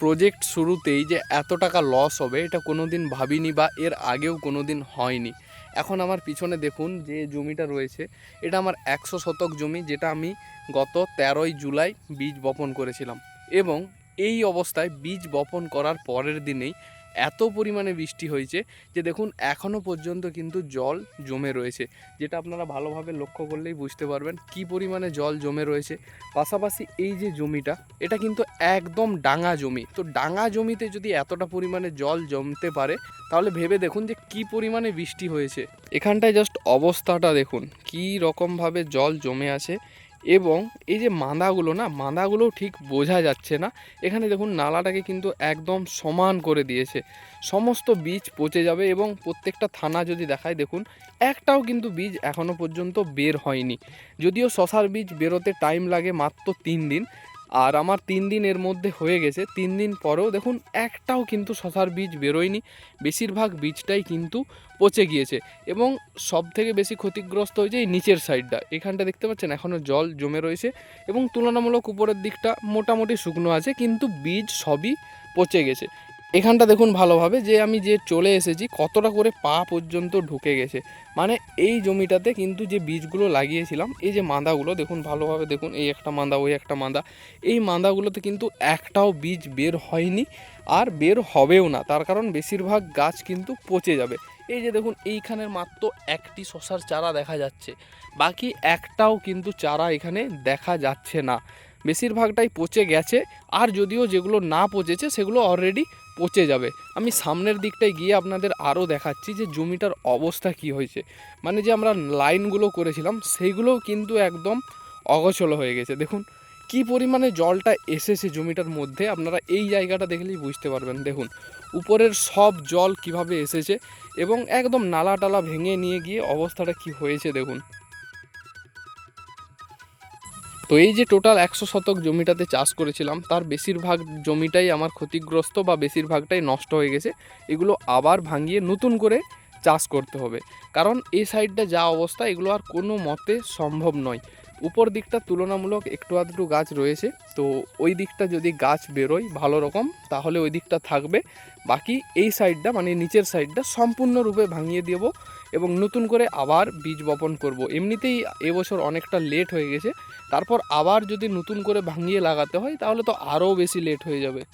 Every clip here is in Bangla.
প্রজেক্ট শুরুতেই যে এত টাকা লস হবে, এটা কোনো দিন ভাবিনি বা এর আগেও কোনো দিন হয়নি। এখন আমার পিছনে দেখুন যে জমিটা রয়েছে, এটা আমার একশো শতক জমি যেটা আমি গত তেরোই জুলাই বীজ বপন করেছিলাম। এবং এই অবস্থায় বীজ বপন করার পরের দিনেই এত পরিমাণে বৃষ্টি হয়েছে যে দেখুন এখনও পর্যন্ত কিন্তু জল জমে রয়েছে। যেটা আপনারা ভালোভাবে লক্ষ্য করলেই বুঝতে পারবেন কি পরিমাণে জল জমে রয়েছে। পাশাপাশি এই যে জমিটা, এটা কিন্তু একদম ডাঙা জমি। তো ডাঙা জমিতে যদি এতটা পরিমাণে জল জমতে পারে, তাহলে ভেবে দেখুন যে কি পরিমাণে বৃষ্টি হয়েছে। এখানটায় জাস্ট অবস্থাটা দেখুন, কি রকমভাবে জল জমে আছে। এবং এই যে মাদাগুলো না, মাদাগুলোও ঠিক বোঝা যাচ্ছে না। এখানে দেখুন নালাটাকে কিন্তু একদম সমান করে দিয়েছে। সমস্ত বীজ পচে যাবে এবং প্রত্যেকটা থানা যদি দেখায়, দেখুন একটাও কিন্তু বীজ এখনও পর্যন্ত বের হয়নি। যদিও শশার বীজ বেরোতে টাইম লাগে মাত্র তিন দিন আর আমার তিন দিন এর মধ্যে হয়ে গেছে। তিন দিন পরেও দেখুন, একটাও কিন্তু শশার বীজ বেরোয়নি। বেশিরভাগ বীজটাই কিন্তু পচে গিয়েছে। এবং সব থেকে বেশি ক্ষতিগ্রস্ত হয়েছে এই নিচের সাইডটা। এখানটা দেখতে পাচ্ছেন এখনও জল জমে রয়েছে এবং তুলনামূলক উপরের দিকটা মোটামুটি শুকনো আছে, কিন্তু বীজ সবই পচে গেছে। এখানটা দেখুন ভালোভাবে যে আমি যে চলে এসেছি, কতটা করে পা পর্যন্ত ঢুকে গেছে। মানে এই জমিটাতে কিন্তু যে বীজগুলো লাগিয়েছিলাম, এই যে মাদাগুলো দেখুন ভালোভাবে দেখুন, এই একটা মাদা, ওই একটা মাদা, এই মাদাগুলোতে কিন্তু একটাও বীজ বের হয়নি আর বের হবেও না। তার কারণ বেশিরভাগ গাছ কিন্তু পচে যাবে। এই যে দেখুন এইখানের মাত্র একটি শশার চারা দেখা যাচ্ছে। বাকি একটাও কিন্তু চারা এখানে দেখা যাচ্ছে না। বেশিরভাগটাই পচে গেছে, আর যদিও যেগুলো না পচেছে, সেগুলো অলরেডি পচে যাবে। আমি সামনের দিকটায় গিয়ে আপনাদের আরও দেখাচ্ছি যে জমিটার অবস্থা কি হয়েছে। মানে যে আমরা লাইনগুলো করেছিলাম, সেইগুলোও কিন্তু একদম অগোছল হয়ে গেছে। দেখুন, কি পরিমাণে জলটা এসেছে জমিটার মধ্যে, আপনারা এই জায়গাটা দেখলেই বুঝতে পারবেন। দেখুন, উপরের সব জল কীভাবে এসেছে এবং একদম নালা টালা ভেঙে নিয়ে গিয়ে অবস্থাটা কি হয়েছে, দেখুন। তো এই যে টোটাল একশো শতক জমিটাতে চাষ করেছিলাম, তার বেশিরভাগ জমিটাই আমার ক্ষতিগ্রস্ত বা বেশিরভাগটাই নষ্ট হয়ে গেছে। এগুলো আবার ভাঙিয়ে নতুন করে চাষ করতে হবে। কারণ এই সাইডটা যা অবস্থা, এগুলো আর কোনো মতে সম্ভব নয়। উপর দিকটা তুলনামূলক একটু আধটু গাছ রয়েছে, তো ওই দিকটা যদি গাছ বেরোয় ভালো রকম, তাহলে ওই দিকটা থাকবে। বাকি এই সাইডটা মানে নিচের সাইডটা সম্পূর্ণরূপে ভাঙিয়ে দেব। এবং নতুন করে আবার বীজ বপন করব। এমনিতেই এবছর অনেকটা লেট হয়ে গেছে। তারপর আবার যদি নতুন করে ভাঙিয়ে লাগাতে হয়, তাহলে তো আরও বেশি লেট হয়ে যাবে।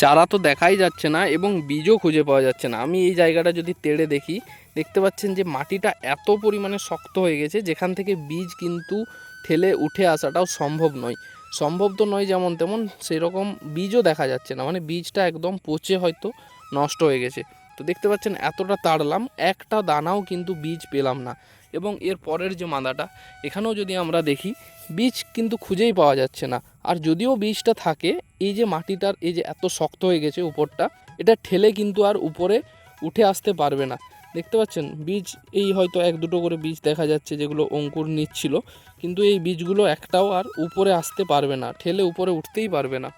চারা তো দেখাই যাচ্ছে না এবং বীজও খুঁজে পাওয়া যাচ্ছে না। আমি এই জায়গাটা যদি তেড়ে দেখি, দেখতে পাচ্ছেন যে মাটিটা এত পরিমাণে শক্ত হয়ে গেছে, যেখান থেকে বীজ কিন্তু ঠেলে উঠে আসাটাও সম্ভব নয়। সম্ভব তো নয় যেমন তেমন, সেরকম বীজও দেখা যাচ্ছে না। মানে বীজটা একদম পচে হয়তো নষ্ট হয়ে গেছে। তো দেখতে পাচ্ছেন এতটা তাড়লাম, একটা দানাও কিন্তু বীজ পেলাম না। এবং এর পরের যে মাদাটা, এখানেও যদি আমরা দেখি, বীজ কিন্তু খুঁজেই পাওয়া যাচ্ছে না। আর যদিও বীজটা থাকে, এই যে মাটিটার, এই যে এত শক্ত হয়ে গেছে উপরটা, এটা ঠেলে কিন্তু আর উপরে উঠে আসতে পারবে না। দেখতে পাচ্ছেন, বীজ, এই হয়তো এক দুটো করে বীজ দেখা যাচ্ছে যেগুলো অঙ্কুর নিচ্ছিল, কিন্তু এই বীজগুলো একটাও আর উপরে আসতে পারবে না, ঠেলে উপরে উঠতেই পারবে না।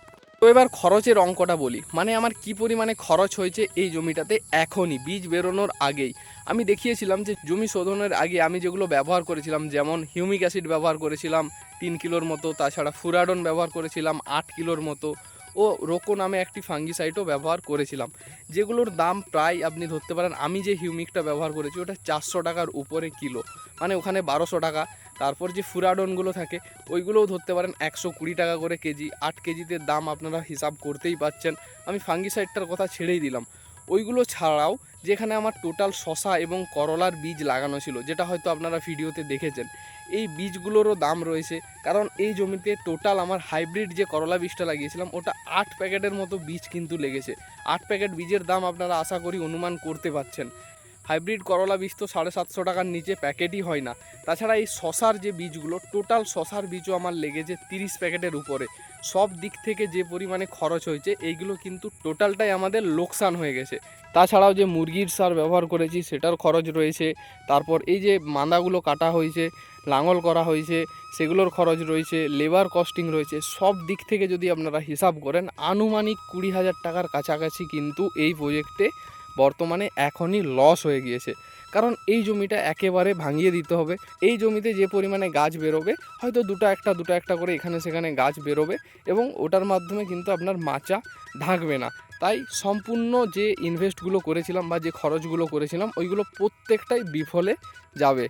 তো এবার খরচের অঙ্কটা বলি। মানে আমার কি পরিমাণে খরচ হয়েছে এই জমিটাতে এখনই, বীজ বেরোনোর আগেই। আমি দেখিয়েছিলাম যে জমি শোধনের আগে আমি যেগুলো ব্যবহার করেছিলাম, যেমন হিউমিক অ্যাসিড ব্যবহার করেছিলাম, তিন কিলোর মতো, তাছাড়া ফুরাডন ব্যবহার করেছিলাম, আট কিলোর মতো। ও রোকো নামে একটি ফাঙ্গিসাইটও ব্যবহার করেছিলাম। যেগুলোর দাম প্রায় আপনি ধরতে পারেন, আমি যে হিউমিকটা ব্যবহার করেছি ওটা চারশো টাকার উপরে কিলো। মানে ওখানে বারোশো টাকা। তারপর যে ফুরাডনগুলো থাকে, ওইগুলোও ধরতে পারেন একশো কুড়ি টাকা করে কেজি। আট কেজিতে দাম আপনারা হিসাব করতেই পাচ্ছেন। আমি ফাঙ্গিসাইডটার কথা ছেড়েই দিলাম। ওইগুলো ছাড়াও যেখানে আমার টোটাল শশা এবং করলার বীজ লাগানো ছিল, যেটা হয়তো আপনারা ভিডিওতে দেখেছেন। এই বীজগুলোরও দাম রয়েছে, কারণ এই জমিতে টোটাল আমার হাইব্রিড যে করলা বীজটা লাগিয়েছিলাম, ওটা আট প্যাকেটের মতো বীজ কিন্তু লেগেছে। আট প্যাকেট বীজের দাম আপনারা আশা করি অনুমান করতে পারছেন। হাইব্রিড করলা বীজ তো সাড়ে সাতশো টাকার নিচে প্যাকেটই হয় না। তাছাড়া এই শশার যে বীজগুলো টোটাল শশার বীজও আমার লেগেছে তিরিশ প্যাকেটের উপরে। সব দিক থেকে যে পরিমাণে খরচ হয়েছে, এইগুলো কিন্তু টোটালটাই আমাদের লোকসান হয়ে গেছে। তাছাড়াও যে মুরগির সার ব্যবহার করেছি, সেটার খরচ রয়েছে। তারপর এই যে মাদাগুলো কাটা হয়েছে, লাঙল করা হয়েছে, সেগুলোর খরচ রয়েছে লেবার কস্টিং রয়েছে, সব দিক থেকে যদি আপনারা হিসাব করেন, আনুমানিক কুড়ি হাজার টাকার কাছাকাছি কিন্তু এই প্রজেক্টে বর্তমানে এখনই লস হয়ে গিয়েছে। কারণ এই জমিটা একেবারে ভাঙিয়ে দিতে হবে। এই জমিতে যে পরিমাণে গাছ বেরোবে, হয়তো দুটো একটা দুটো একটা করে এখানে সেখানে গাছ বেরোবে এবং ওটার মাধ্যমে কিন্তু আপনার মাচা ঢাকবে না। তাই সম্পূর্ণ যে ইনভেস্টগুলো করেছিলাম বা যে খরচগুলো করেছিলাম, ওইগুলো প্রত্যেকটাই বিফলে যাবে।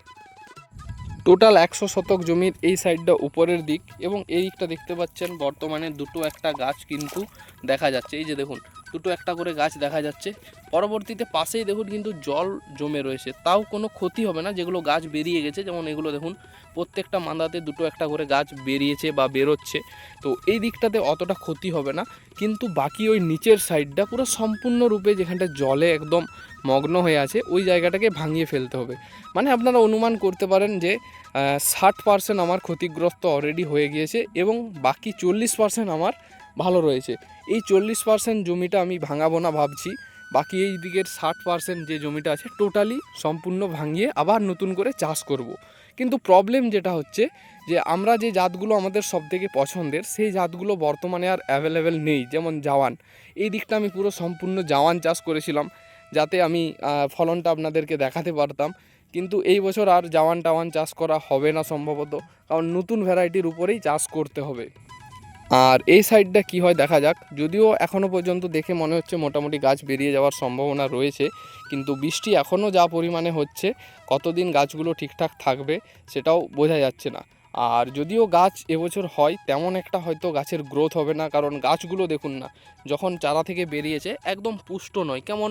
টোটাল একশো শতক জমির এই সাইডটা উপরের দিক এবং এই দিকটা দেখতে পাচ্ছেন, বর্তমানে দুটো একটা গাছ কিন্তু দেখা যাচ্ছে। এই যে দেখুন দুটো একটা করে গাছ দেখা যাচ্ছে। পরবর্তীতে পাশেই দেখুন কিন্তু জল জমে রয়েছে। তাও কোনো ক্ষতি হবে না, যেগুলো গাছ বেরিয়ে গেছে, যেমন এগুলো দেখুন, প্রত্যেকটা মান্দাতে দুটো একটা করে গাছ বেরিয়েছে বা বেরোচ্ছে। তো এই দিকটাতে অতটা ক্ষতি হবে না, কিন্তু বাকি ওই নিচের সাইডটা পুরো সম্পূর্ণরূপে যেখানটা জলে একদম মগ্ন হয়ে আছে, ওই জায়গাটাকে ভাঙিয়ে ফেলতে হবে। মানে আপনারা অনুমান করতে পারেন যে ষাট পার্সেন্ট আমার ক্ষতিগ্রস্ত অলরেডি হয়ে গিয়েছে এবং বাকি চল্লিশ পার্সেন্ট আমার ভালো রয়েছে। এই চল্লিশ পার্সেন্ট জমিটা আমি ভাঙাবো না ভাবছি। বাকি এই দিকের ষাট পার্সেন্ট যে জমিটা আছে টোটালি সম্পূর্ণ ভাঙিয়ে আবার নতুন করে চাষ করব। কিন্তু প্রবলেম যেটা হচ্ছে যে, আমরা যে জাতগুলো আমাদের সবথেকে পছন্দের, সেই জাতগুলো বর্তমানে আর অ্যাভেলেবেল নেই, যেমন জাওয়ান। এই দিকটা আমি পুরো সম্পূর্ণ জাওয়ান চাষ করেছিলাম, যাতে আমি ফলনটা আপনাদেরকে দেখাতে পারতাম। কিন্তু এই বছর আর জাওয়ান টাওয়ান চাষ করা হবে না সম্ভবত, কারণ নতুন ভ্যারাইটির উপরেই চাষ করতে হবে। আর এই সাইডটা কি হয় দেখা যাক। যদিও এখনও পর্যন্ত দেখে মনে হচ্ছে মোটামুটি গাছ বেরিয়ে যাওয়ার সম্ভাবনা রয়েছে, কিন্তু বৃষ্টি এখনও যা পরিমাণে হচ্ছে, কতদিন গাছগুলো ঠিকঠাক থাকবে সেটাও বোঝা যাচ্ছে না। আর যদিও গাছ এবছর হয়, তেমন একটা হয়তো গাছের গ্রোথ হবে না, কারণ গাছগুলো দেখুন না, যখন চারা থেকে বেরিয়েছে, একদম পুষ্ট নয়, কেমন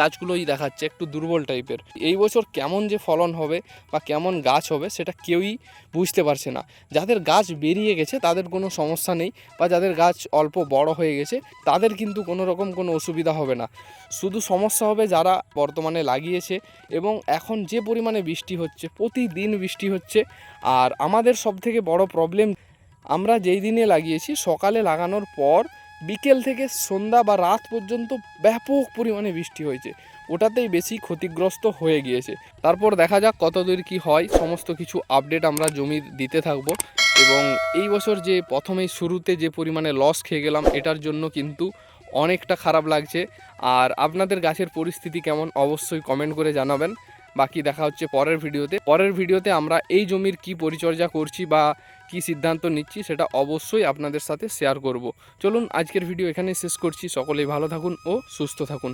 গাছগুলোই দেখাচ্ছে, একটু দুর্বল টাইপের এই বছর কেমন যে ফলন হবে বা কেমন গাছ হবে, সেটা কেউই বুঝতে পারছে না। যাদের গাছ বেরিয়ে গেছে, তাদের কোনো সমস্যা নেই, বা যাদের গাছ অল্প বড় হয়ে গেছে, তাদের কিন্তু কোনো রকম কোনো অসুবিধা হবে না। শুধু সমস্যা হবে যারা বর্তমানে লাগিয়েছে, এবং এখন যে পরিমাণে বৃষ্টি হচ্ছে, প্রতিদিন বৃষ্টি হচ্ছে, আর আমাদের সবথেকে বড় প্রবলেম আমরা যেই দিনে লাগিয়েছি, সকালে লাগানোর পর বিকেল থেকে সন্ধ্যা বা রাত পর্যন্ত ব্যাপক পরিমাণে বৃষ্টি হয়েছে। ওটাতেই বেশি ক্ষতিগ্রস্ত হয়ে গিয়েছে। তারপর দেখা যাক কতদূর কি হয়। সমস্ত কিছু আপডেট আমরা জমির দিতে থাকব। এবং এই বছর যে প্রথমেই শুরুতে যে পরিমাণে লস খেয়ে গেলাম, এটার জন্য কিন্তু অনেকটা খারাপ লাগছে। আর আপনাদের গাছের পরিস্থিতি কেমন, অবশ্যই কমেন্ট করে জানাবেন। বাকি দেখা হচ্ছে পরের ভিডিওতে। পরের ভিডিওতে আমরা এই জমির কি পরিচর্যা করছি বা কি সিদ্ধান্ত নিচ্ছি সেটা অবশ্যই আপনাদের সাথে শেয়ার করব। চলুন, আজকের ভিডিও এখানে শেষ করছি। সকলেই ভালো থাকুন ও সুস্থ থাকুন।